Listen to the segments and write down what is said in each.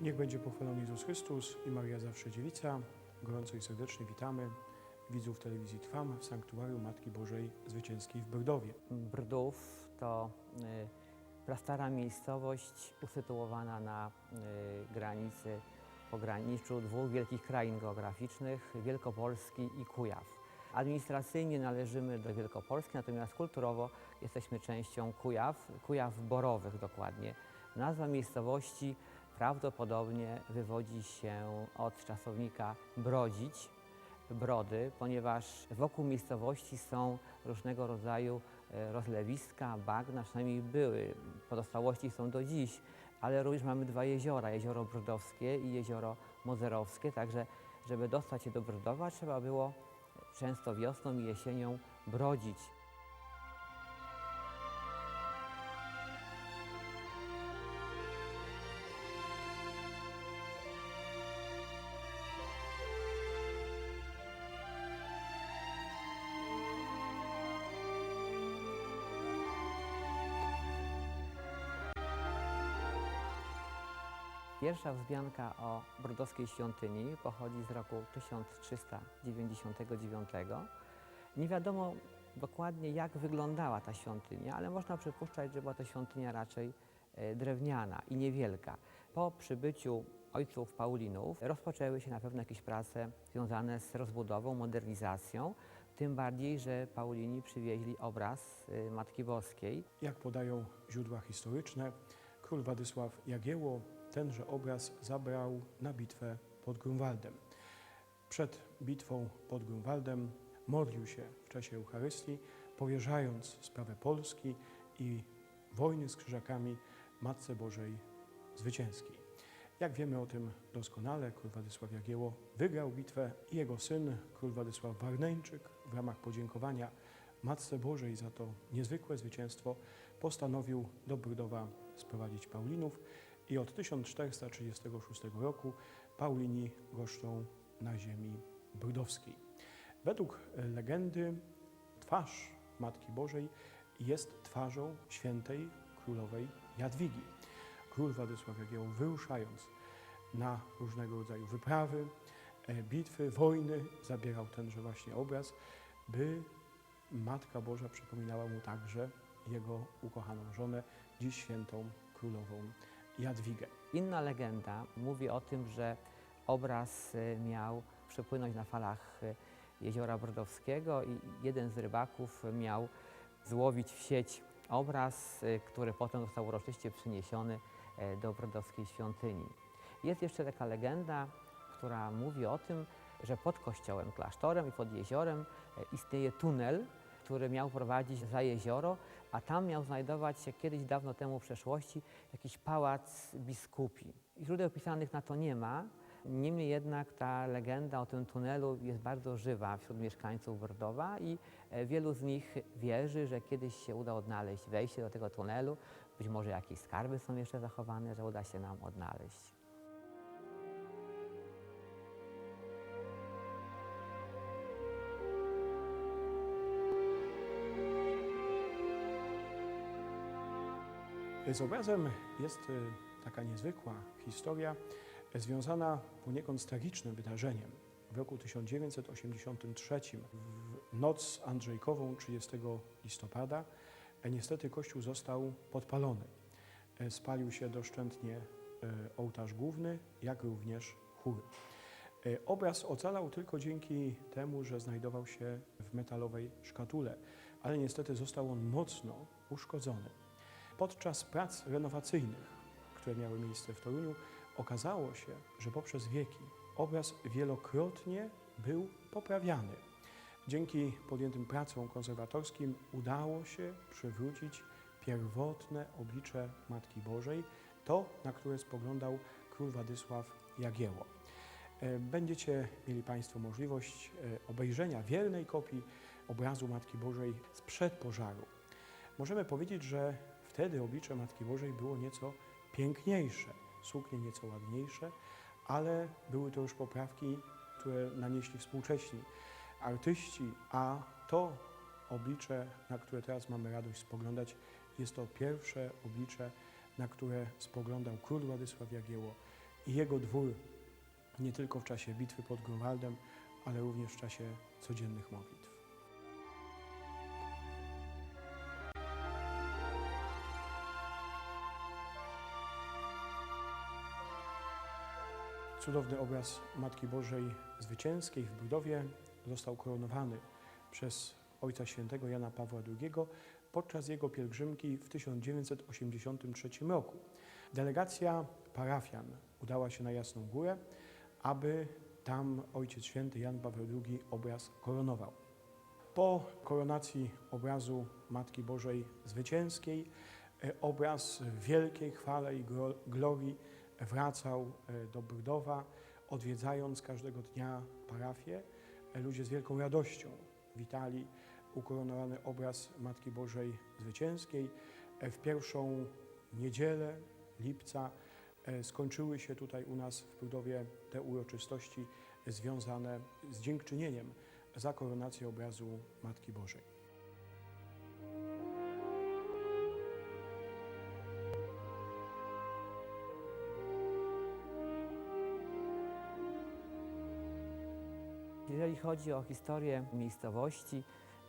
Niech będzie pochwalony Jezus Chrystus i Maria Zawsze Dziewica. Gorąco i serdecznie witamy widzów telewizji Trwam w Sanktuarium Matki Bożej Zwycięskiej w Brdowie. Brdów to y, prastara miejscowość usytuowana na y, granicy, pograniczu dwóch wielkich krain geograficznych, Wielkopolski i Kujaw. Administracyjnie należymy do Wielkopolski, natomiast kulturowo jesteśmy częścią Kujaw, Kujaw Borowych dokładnie. Nazwa miejscowości prawdopodobnie wywodzi się od czasownika brodzić, brody, ponieważ wokół miejscowości są różnego rodzaju e, rozlewiska, bagna, przynajmniej były, pozostałości są do dziś, ale również mamy dwa jeziora, jezioro Brodowskie i jezioro Mozerowskie, także żeby dostać się do Brodowa trzeba było często wiosną i jesienią brodzić. Pierwsza wzmianka o brodowskiej świątyni pochodzi z roku 1399. Nie wiadomo dokładnie, jak wyglądała ta świątynia, ale można przypuszczać, że była to świątynia raczej e, drewniana i niewielka. Po przybyciu ojców Paulinów rozpoczęły się na pewno jakieś prace związane z rozbudową, modernizacją, tym bardziej, że Paulini przywieźli obraz e, Matki Boskiej. Jak podają źródła historyczne, król Władysław Jagiełło tenże obraz zabrał na bitwę pod Grunwaldem. Przed bitwą pod Grunwaldem modlił się w czasie Eucharystii, powierzając sprawę Polski i wojny z krzyżakami Matce Bożej Zwycięskiej. Jak wiemy o tym doskonale, król Władysław Jagiełło wygrał bitwę i jego syn, król Władysław Warneńczyk, w ramach podziękowania Matce Bożej za to niezwykłe zwycięstwo, postanowił do Brdowa sprowadzić Paulinów i od 1436 roku Paulini goszczą na ziemi brdowskiej. Według legendy twarz Matki Bożej jest twarzą świętej królowej Jadwigi. Król Władysław Jagiełło wyruszając na różnego rodzaju wyprawy, e, bitwy, wojny, zabierał tenże właśnie obraz, by Matka Boża przypominała mu także jego ukochaną żonę, dziś świętą królową Jadwigę. Inna legenda mówi o tym, że obraz y, miał przepłynąć na falach y, jeziora Brodowskiego i jeden z rybaków miał złowić w sieć obraz, y, który potem został uroczyście przyniesiony e, do brodowskiej świątyni. Jest jeszcze taka legenda, która mówi o tym, że pod kościołem, klasztorem i pod jeziorem e, istnieje tunel, który miał prowadzić za jezioro, a tam miał znajdować się kiedyś dawno temu w przeszłości jakiś pałac biskupi. Źródeł pisanych na to nie ma, niemniej jednak ta legenda o tym tunelu jest bardzo żywa wśród mieszkańców Bordowa i e, wielu z nich wierzy, że kiedyś się uda odnaleźć wejście do tego tunelu, być może jakieś skarby są jeszcze zachowane, że uda się nam odnaleźć. Z obrazem jest y, taka niezwykła historia y, związana poniekąd z tragicznym wydarzeniem. W roku 1983, w noc Andrzejkową 30 listopada, e, niestety kościół został podpalony. Spalił się doszczętnie ołtarz główny, jak również chór. Obraz ocalał tylko dzięki temu, że znajdował się w metalowej szkatule, ale niestety został on mocno uszkodzony. Podczas prac renowacyjnych, które miały miejsce w Toruniu, okazało się, że poprzez wieki obraz wielokrotnie był poprawiany. Dzięki podjętym pracom konserwatorskim udało się przywrócić pierwotne oblicze Matki Bożej, to, na które spoglądał król Władysław Jagiełło. E, Będziecie mieli Państwo możliwość e, obejrzenia wiernej kopii obrazu Matki Bożej sprzed pożaru. Możemy powiedzieć, że wtedy oblicze Matki Bożej było nieco piękniejsze, suknie nieco ładniejsze, ale były to już poprawki, które nanieśli współcześni artyści, a to oblicze, na które teraz mamy radość spoglądać, jest to pierwsze oblicze, na które spoglądał król Władysław Jagiełło i jego dwór nie tylko w czasie bitwy pod Grunwaldem, ale również w czasie codziennych modlitw. Cudowny obraz Matki Bożej Zwycięskiej w Budowie został koronowany przez Ojca Świętego Jana Pawła II podczas jego pielgrzymki w 1983 roku. Delegacja parafian udała się na Jasną Górę, aby tam Ojciec Święty Jan Paweł II obraz koronował. Po koronacji obrazu Matki Bożej Zwycięskiej e, obraz wielkiej chwale i glorii wracał e, do Brdowa, odwiedzając każdego dnia parafię. E, Ludzie z wielką radością witali ukoronowany obraz Matki Bożej Zwycięskiej. E, W pierwszą niedzielę lipca skończyły się tutaj u nas w Brdowie te uroczystości związane z dziękczynieniem za koronację obrazu Matki Bożej. Jeżeli chodzi o historię miejscowości,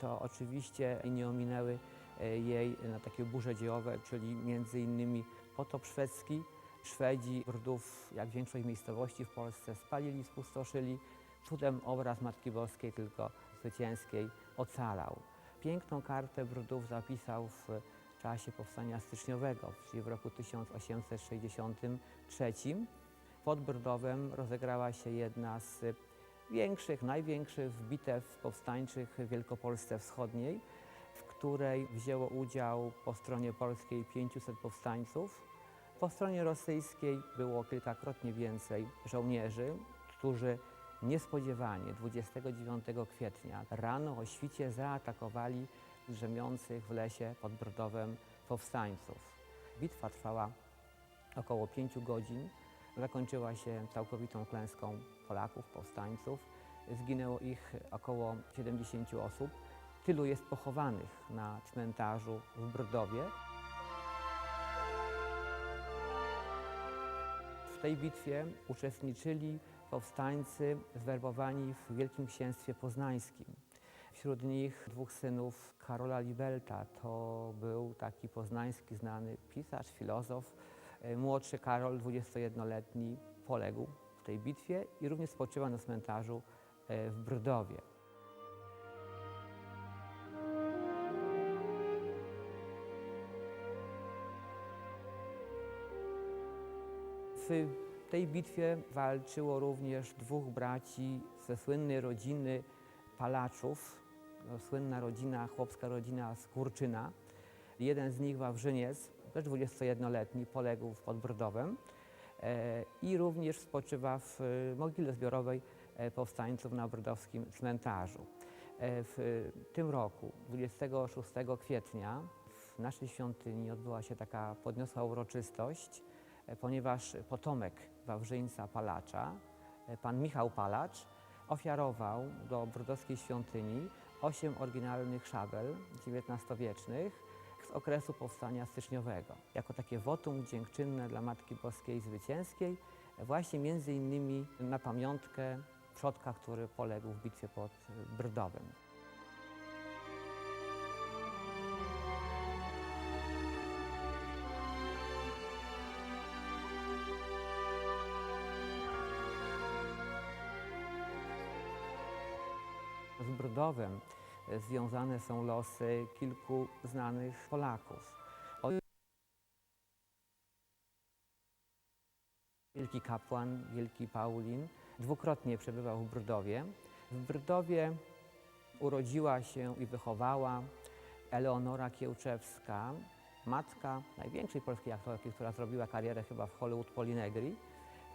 to oczywiście nie ominęły e, jej no, takie burze dziejowe, czyli między innymi potop szwedzki. Szwedzi Brdów, jak większość miejscowości w Polsce, spalili, spustoszyli. Cudem obraz Matki Boskiej, tylko zwycięskiej, ocalał. Piękną kartę Brdów zapisał w czasie powstania styczniowego, czyli w roku 1863. Pod Brdowem rozegrała się jedna z większych, największych bitew powstańczych w Wielkopolsce Wschodniej, w której wzięło udział po stronie polskiej 500 powstańców. Po stronie rosyjskiej było kilkakrotnie więcej żołnierzy, którzy niespodziewanie 29 kwietnia rano o świcie zaatakowali drzemiących w lesie pod Brodowem powstańców. Bitwa trwała około 5 godzin. Zakończyła się całkowitą klęską Polaków, powstańców. Zginęło ich około 70 osób. Tylu jest pochowanych na cmentarzu w Brdowie. W tej bitwie uczestniczyli powstańcy zwerbowani w Wielkim Księstwie Poznańskim. Wśród nich dwóch synów Karola Libelta. To był taki poznański znany pisarz, filozof. E, Młodszy Karol, 21-letni, poległ w tej bitwie i również spoczywa na cmentarzu e, w Brdowie. W tej bitwie walczyło również dwóch braci ze słynnej rodziny Palaczów, no, słynna rodzina, chłopska rodzina Skurczyna. Jeden z nich, Wawrzyniec, też 21-letni, poległ pod Brodowem e, i również spoczywa w e, mogile zbiorowej e, powstańców na brodowskim cmentarzu. W tym roku, 26 kwietnia, w naszej świątyni odbyła się taka podniosła uroczystość, ponieważ potomek Wawrzyńca Palacza, pan Michał Palacz, ofiarował do brodowskiej świątyni osiem oryginalnych szabel XIX-wiecznych okresu powstania styczniowego. Jako takie wotum dziękczynne dla Matki Boskiej Zwycięskiej, właśnie między innymi na pamiątkę przodka, który poległ w bitwie pod Brdowem. Z Brodowem e, związane są losy kilku znanych Polaków. Wielki kapłan, wielki Paulin, dwukrotnie przebywał w Brodowie. W Brodowie urodziła się i wychowała Eleonora Kiełczewska, matka największej polskiej aktorki, która zrobiła karierę chyba w Hollywood Polinegri.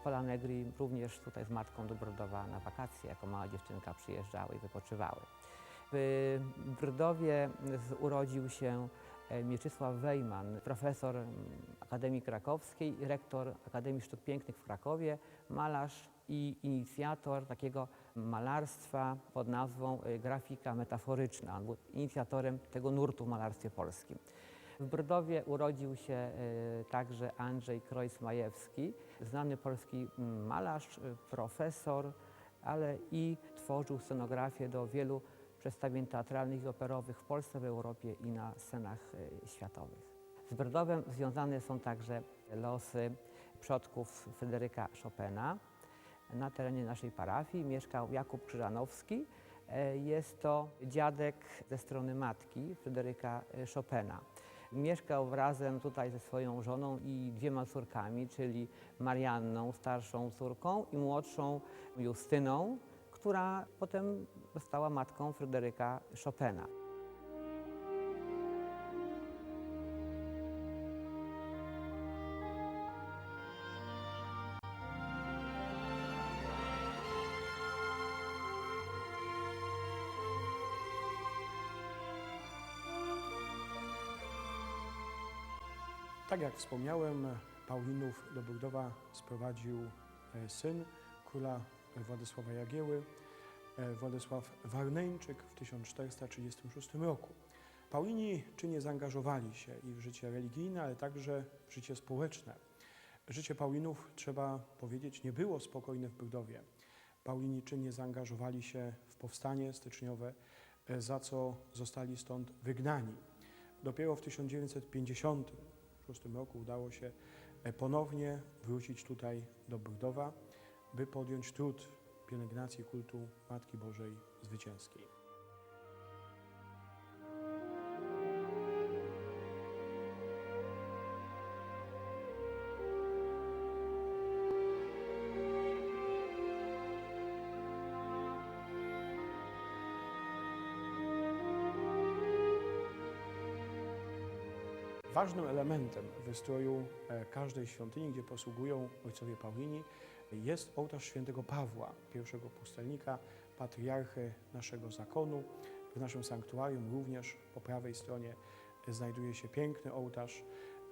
Pola Negri również tutaj z matką do Brodowa na wakacje, jako mała dziewczynka przyjeżdżały i wypoczywały. W Brodowie z- urodził się e, Mieczysław Wejman, profesor Akademii Krakowskiej rektor Akademii Sztuk Pięknych w Krakowie, malarz i inicjator takiego malarstwa pod nazwą e, grafika metaforyczna. On był inicjatorem tego nurtu w malarstwie polskim. W Brdowie urodził się e, także Andrzej Krojc-Majewski, znany polski malarz, profesor, ale i tworzył scenografię do wielu przedstawień teatralnych i operowych w Polsce, w Europie i na scenach e, światowych. Z Brdowem związane są także losy przodków Fryderyka Chopina. Na terenie naszej parafii mieszkał Jakub Krzyżanowski. E, Jest to dziadek ze strony matki Fryderyka e, Chopina. Mieszkał razem tutaj ze swoją żoną i dwiema córkami, czyli Marianną, starszą córką i młodszą Justyną, która potem została matką Fryderyka Chopina. Tak jak wspomniałem, Paulinów do Brdowa sprowadził e, syn króla Władysława Jagieły, Władysław Warneńczyk w 1436 roku. Paulini czynnie zaangażowali się i w życie religijne, ale także w życie społeczne. Życie Paulinów, trzeba powiedzieć, nie było spokojne w Brdowie. Paulini czynnie zaangażowali się w powstanie styczniowe, e, za co zostali stąd wygnani. Dopiero w 1956 roku udało się e, ponownie wrócić tutaj do Brdowa, by podjąć trud pielęgnacji kultu Matki Bożej Zwycięskiej. Ważnym elementem wystroju e, każdej świątyni, gdzie posługują ojcowie Paulini, jest ołtarz świętego Pawła, pierwszego pustelnika, patriarchy naszego zakonu. W naszym sanktuarium również po prawej stronie znajduje się piękny ołtarz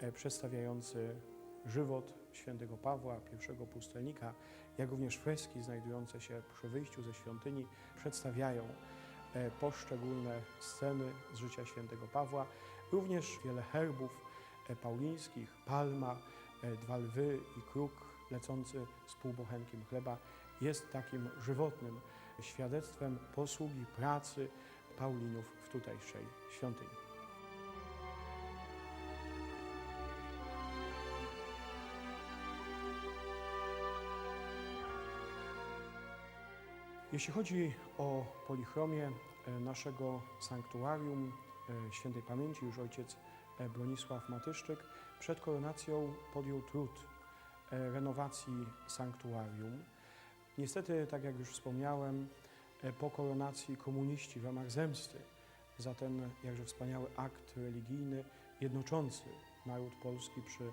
e, przedstawiający żywot świętego Pawła, pierwszego pustelnika, jak również freski znajdujące się przy wyjściu ze świątyni przedstawiają e, poszczególne sceny z życia świętego Pawła. Również wiele herbów e, paulińskich, palma, e, dwa lwy i kruk lecący z półbochenkiem chleba jest takim żywotnym świadectwem posługi, pracy Paulinów w tutejszej świątyni. Jeśli chodzi o polichromię e, naszego sanktuarium e, świętej pamięci, już ojciec e, Bronisław Matyszczyk przed koronacją podjął trud renowacji sanktuarium. Niestety, tak jak już wspomniałem, e, po koronacji komuniści w ramach zemsty za ten jakże wspaniały akt religijny jednoczący naród polski przy,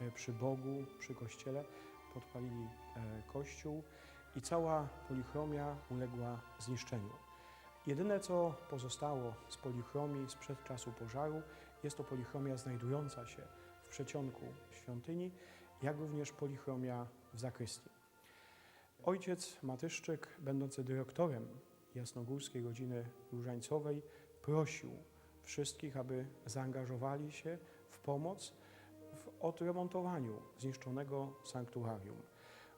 e, przy Bogu, przy Kościele, podpalili e, Kościół i cała polichromia uległa zniszczeniu. Jedyne, co pozostało z polichromii sprzed czasu pożaru, jest to polichromia znajdująca się w przedsionku świątyni, jak również polichromia w zakrystii. Ojciec Matyszczyk, będący dyrektorem jasnogórskiej rodziny różańcowej, prosił wszystkich, aby zaangażowali się w pomoc w odremontowaniu zniszczonego sanktuarium.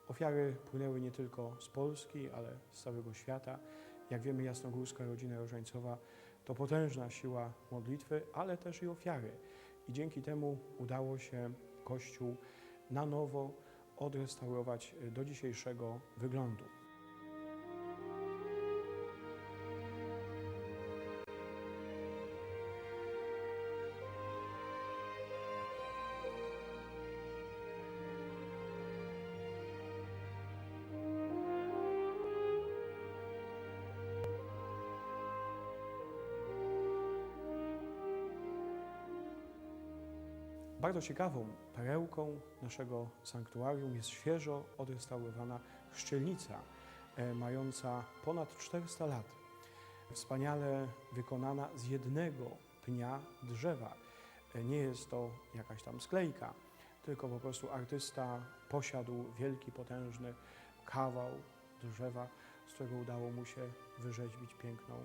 Ofiary płynęły nie tylko z Polski, ale z całego świata. Jak wiemy, jasnogórska rodzina różańcowa to potężna siła modlitwy, ale też i ofiary. I dzięki temu udało się Kościół na nowo odrestaurować do dzisiejszego wyglądu. Bardzo ciekawą perełką naszego sanktuarium jest świeżo odrestaurowana chrzcielnica, e, mająca ponad 400 lat. Wspaniale wykonana z jednego pnia drzewa. E, Nie jest to jakaś tam sklejka, tylko po prostu artysta posiadł wielki, potężny kawał drzewa, z którego udało mu się wyrzeźbić piękną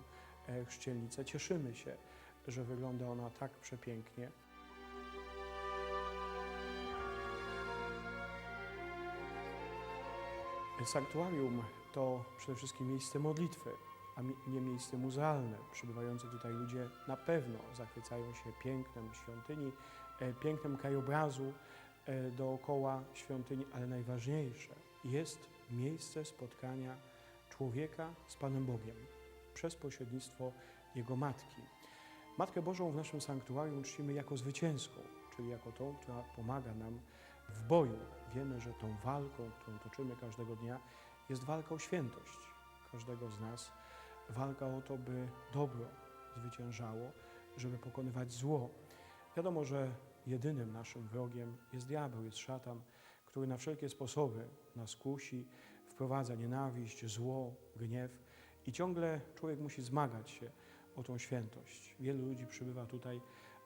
e, chrzcielnicę. Cieszymy się, że wygląda ona tak przepięknie. Sanktuarium to przede wszystkim miejsce modlitwy, a nie miejsce muzealne. Przybywający tutaj ludzie na pewno zachwycają się pięknem świątyni, e, pięknem krajobrazu e, dookoła świątyni, ale najważniejsze jest miejsce spotkania człowieka z Panem Bogiem przez pośrednictwo Jego Matki. Matkę Bożą w naszym sanktuarium czcimy jako zwycięską, czyli jako tą, która pomaga nam w boju. Wiemy, że tą walką, którą toczymy każdego dnia, jest walka o świętość każdego z nas, walka o to, by dobro zwyciężało, żeby pokonywać zło. Wiadomo, że jedynym naszym wrogiem jest diabeł, jest szatan, który na wszelkie sposoby nas kusi, wprowadza nienawiść, zło, gniew i ciągle człowiek musi zmagać się o tą świętość. Wielu ludzi przybywa tutaj,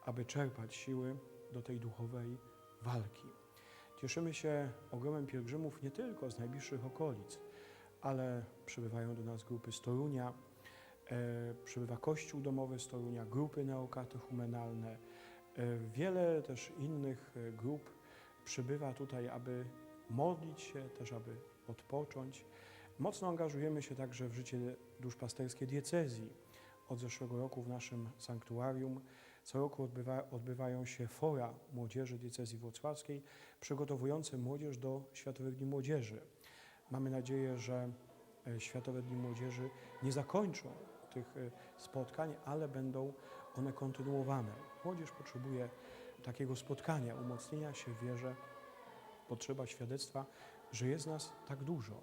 aby czerpać siły do tej duchowej walki. Cieszymy się ogromem pielgrzymów nie tylko z najbliższych okolic, ale przybywają do nas grupy z Torunia, e, przybywa Kościół Domowy z Torunia, grupy neokatechumenalne, e, wiele też innych e, grup przybywa tutaj, aby modlić się, też aby odpocząć. Mocno angażujemy się także w życie duszpasterskie diecezji. Od zeszłego roku w naszym sanktuarium co roku odbywa, odbywają się fora młodzieży diecezji włocławskiej, przygotowujące młodzież do Światowych Dni Młodzieży. Mamy nadzieję, że e, Światowe Dni Młodzieży nie zakończą tych e, spotkań, ale będą one kontynuowane. Młodzież potrzebuje takiego spotkania, umocnienia się w wierze, potrzeba świadectwa, że jest nas tak dużo.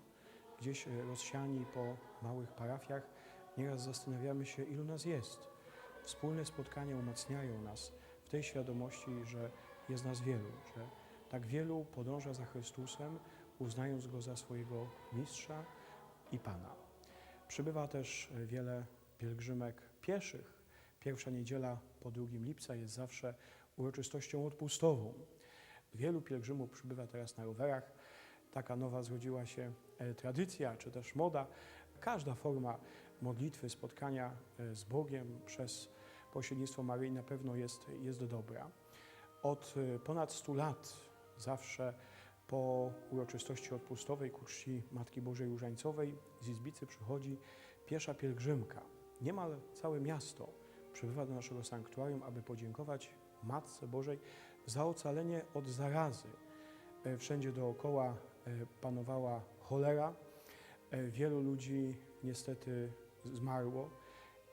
Gdzieś e, rozsiani po małych parafiach, nieraz zastanawiamy się, ilu nas jest. Wspólne spotkania umacniają nas w tej świadomości, że jest nas wielu, że tak wielu podąża za Chrystusem, uznając Go za swojego mistrza i Pana. Przybywa też e, wiele pielgrzymek pieszych. Pierwsza niedziela po 2 lipca jest zawsze uroczystością odpustową. Wielu pielgrzymów przybywa teraz na rowerach. Taka nowa zrodziła się e, tradycja, czy też moda. Każda forma modlitwy, spotkania e, z Bogiem przez pośrednictwo Maryi na pewno jest, jest dobra. Od e, ponad 100 lat zawsze po uroczystości odpustowej ku czci Matki Bożej Różańcowej z Izbicy przychodzi piesza pielgrzymka. Niemal całe miasto przybywa do naszego sanktuarium, aby podziękować Matce Bożej za ocalenie od zarazy. E, Wszędzie dookoła e, panowała cholera. E, Wielu ludzi niestety zmarło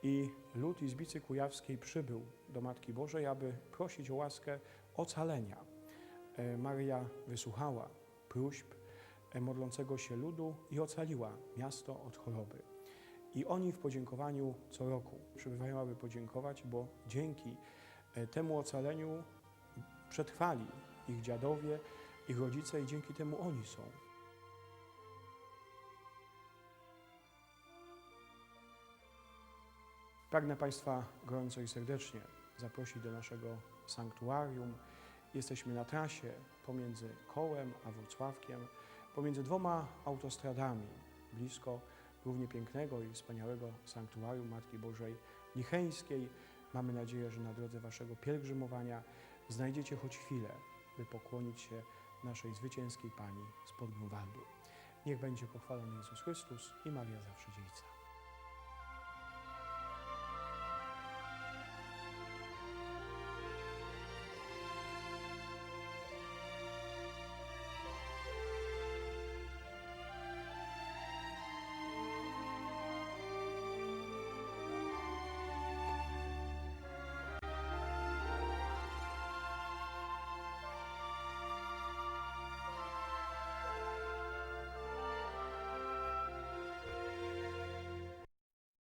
i lud Izbicy Kujawskiej przybył do Matki Bożej, aby prosić o łaskę ocalenia. E, Maryja wysłuchała próśb e, modlącego się ludu i ocaliła miasto od choroby. I oni w podziękowaniu co roku przybywają, aby podziękować, bo dzięki e, temu ocaleniu przetrwali ich dziadowie, ich rodzice i dzięki temu oni są. Pragnę Państwa gorąco i serdecznie zaprosić do naszego sanktuarium. Jesteśmy na trasie pomiędzy Kołem a Wrocławkiem, pomiędzy dwoma autostradami, blisko równie pięknego i wspaniałego sanktuarium Matki Bożej Licheńskiej. Mamy nadzieję, że na drodze Waszego pielgrzymowania znajdziecie choć chwilę, by pokłonić się naszej zwycięskiej Pani z Grunwaldu. Niech będzie pochwalony Jezus Chrystus i Maria Zawsze Dziewica.